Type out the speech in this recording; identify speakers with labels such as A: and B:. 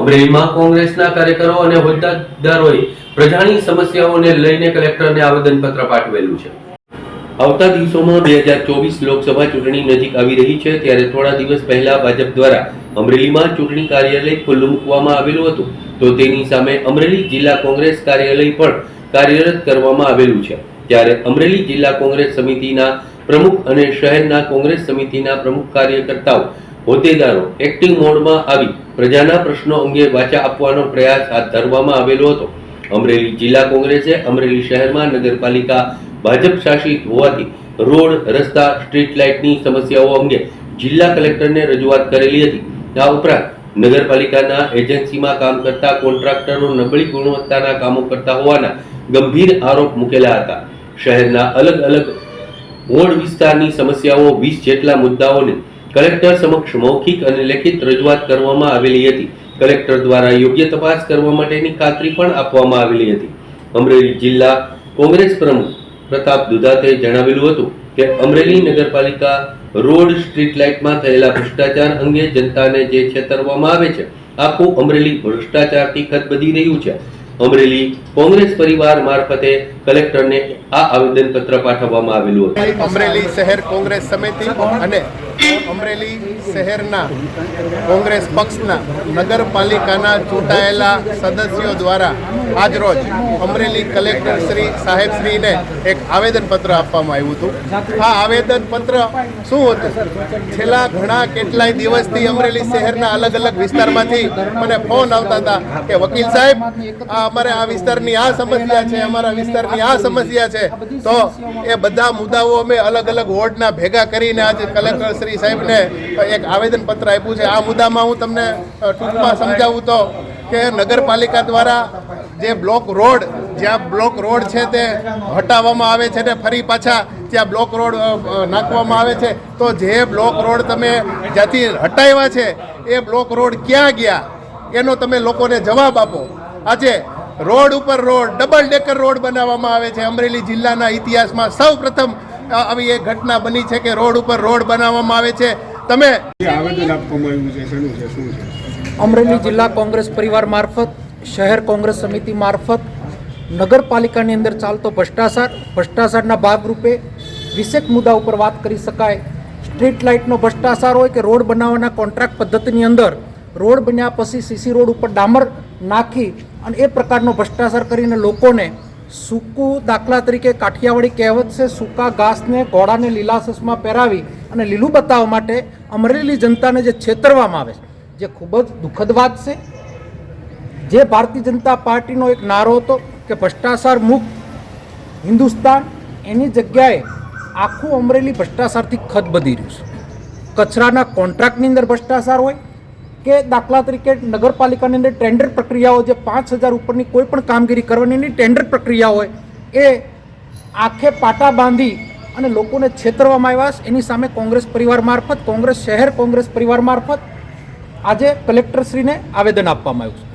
A: અમરેલીમાં કોંગ્રેસના કાર્યકરો અને હોદ્દેદારોએ પ્રજાની સમસ્યાઓને લઈને કલેક્ટરને આવેદનપત્ર પાઠવેલું છે. આવતા દિવસોમાં બે હજાર ચોવીસ લોકસભા ચૂંટણી નજીક આવી રહી છે, ત્યારે થોડા દિવસ પહેલા ભાજપ દ્વારા અમરેલીમાં ચૂંટણી કાર્યાલય ખુલ્લું મૂકવામાં આવેલું હતું. તો તેની સામે અમરેલી જિલ્લા કોંગ્રેસ કાર્યાલય પણ કાર્યરત કરવામાં આવેલું છે. ત્યારે અમરેલી જિલ્લા કોંગ્રેસ સમિતિના પ્રમુખ અને શહેરના કોંગ્રેસ સમિતિના પ્રમુખ કાર્યકર્તાઓ હોદ્દેદારો એક્ટિવ મોડમાં આવી પ્રજાના પ્રશ્નો અંગે વાચા આપવાનો પ્રયાસ હાથ ધરવામાં આવેલો હતો. અમરેલી જિલ્લા કોંગ્રેસે અમરેલી શહેરમાં નગરપાલિકા ભાજપ શાસિત હોવાથી રોડ, રસ્તા સ્ટ્રીટ લાઇટની સમસ્યાઓ અંગે જિલ્લા કલેક્ટરને રજૂઆત કરેલી હતી. આ ઉપરાંત નગરપાલિકાના એજન્સીમાં કામ કરતા કોન્ટ્રાક્ટરો નબળી ગુણવત્તાના કામો કરતા હોવાના ગંભીર આરોપ મૂકેલા હતા. શહેરના અલગ અલગ વોર્ડ વિસ્તારની સમસ્યાઓ વીસ જેટલા મુદ્દાઓને કલેક્ટર સમક્ષ મૌખિક અને લેખિત રજૂઆત કરવામાં આવેલી હતી. કલેક્ટર દ્વારા યોગ્ય તપાસ કરવા માટેની ખાતરી પણ આપવામાં આવેલી હતી. અમરેલી જિલ્લા કોંગ્રેસ પ્રમુખ પ્રતાપ દુધાતે જણાવેલું હતું કે, અમરેલી નગરપાલિકા રોડ સ્ટ્રીટ લાઇટમાં થયેલા ભ્રષ્ટાચાર અંગે જનતાને જે છેતરવામાં આવે છે, આખું અમરેલી ભ્રષ્ટાચારથી ખતબદી રહ્યું છે. અમરેલી કોંગ્રેસ પરિવાર મારફતે કલેક્ટરને આ આવેદનપત્ર પાઠવવામાં આવેલું હતું.
B: અમરેલી શહેર કોંગ્રેસ સમિતિ અને અમરેલી શહેરના કોંગ્રેસ પક્ષના નગરપાલિકાના ચૂંટાયેલા સદસ્યો દ્વારા આજરોજ અમરેલી કલેક્ટર શ્રી સાહેબશ્રીને એક આવેદનપત્ર આપવામાં આવ્યું હતું. આ આવેદનપત્ર શું હતું? છેલ્લા ઘણા કેટલાય દિવસથી અમરેલી શહેરના અલગ અલગ વિસ્તારમાંથી મને ફોન આવતા હતા કે, વકીલ સાહેબ, આ અમારે આ વિસ્તારની આ સમસ્યા છે, અમારા વિસ્તારની આ સમસ્યા છે. તો એ બધા મુદ્દાઓ અમે અલગ અલગ વોર્ડના ભેગા કરીને આજે કલેક્ટર શ્રી સાહેબને એક આવેદનપત્ર આપ્યું છે. આ મુદ્દામાં હું તમને ટૂંકમાં સમજાવું તો કે નગરપાલિકા દ્વારા જે બ્લોક રોડ, જ્યાં બ્લોક રોડ છે તે હટાવવામાં આવે છે ને ફરી પાછા ત્યાં બ્લોક રોડ નાખવામાં આવે છે, તો જે બ્લોક રોડ તમે જ્યાંથી હટાવ્યા છે, એ બ્લોક રોડ ક્યાં ગયા? એનો તમે લોકોને જવાબ આપો. આજે રોડ ઉપર રોડ, ડબલ ડેકર રોડ બનાવવામાં આવે છે. અમરેલી જિલ્લાના ઇતિહાસમાં સૌ પ્રથમ આવી એક ઘટના બની છે કે રોડ ઉપર રોડ બનાવવામાં આવે છે. તમે
C: આવેદન આપવામાં આવ્યું છે શું છે?
D: અમરેલી જિલ્લા કોંગ્રેસ પરિવાર મારફત શહેર કોંગ્રેસ સમિતિ મારફત નગરપાલિકાની અંદર ચાલતો ભ્રષ્ટાચાર ભ્રષ્ટાચારના ભાગરૂપે વિશેષ મુદ્દા ઉપર વાત કરી શકાય. સ્ટ્રીટ લાઇટનો ભ્રષ્ટાચાર હોય કે રોડ બનાવવાના કોન્ટ્રાક્ટ પદ્ધતિની અંદર રોડ બન્યા પછી સીસી રોડ ઉપર ડામર નાખી અને એ પ્રકારનો ભ્રષ્ટાચાર કરીને લોકોને સૂકું દાખલા તરીકે કાઠિયાવાડી કહેવત છે, સૂકા ઘાસને ઘોડાને લીલા સસમાં પહેરાવી અને લીલું બતાવવા માટે અમરેલી જનતાને જે છેતરવામાં આવે છે, જે ખૂબ જ દુઃખદ વાત છે. જે ભારતીય જનતા પાર્ટીનો એક નારો હતો કે ભ્રષ્ટાચાર મુક્ત હિન્દુસ્તાન, એની જગ્યાએ આખું અમરેલી ભ્રષ્ટાચારથી ખતબદી રહ્યું છે. કચરાના કોન્ટ્રાક્ટની અંદર ભ્રષ્ટાચાર હોય કે દાખલા તરીકે નગરપાલિકાની અંદર ટેન્ડર પ્રક્રિયાઓ જે પાંચ હજાર ઉપરની કોઈ પણ કામગીરી કરવાની એની ટેન્ડર પ્રક્રિયા હોય, એ આંખે પાટા બાંધી અને લોકોને છેતરવામાં આવ્યા છે. એની સામે કોંગ્રેસ પરિવાર મારફત, કોંગ્રેસ શહેર કોંગ્રેસ પરિવાર મારફત આજે કલેક્ટરશ્રીને આવેદન આપવામાં આવ્યું છે.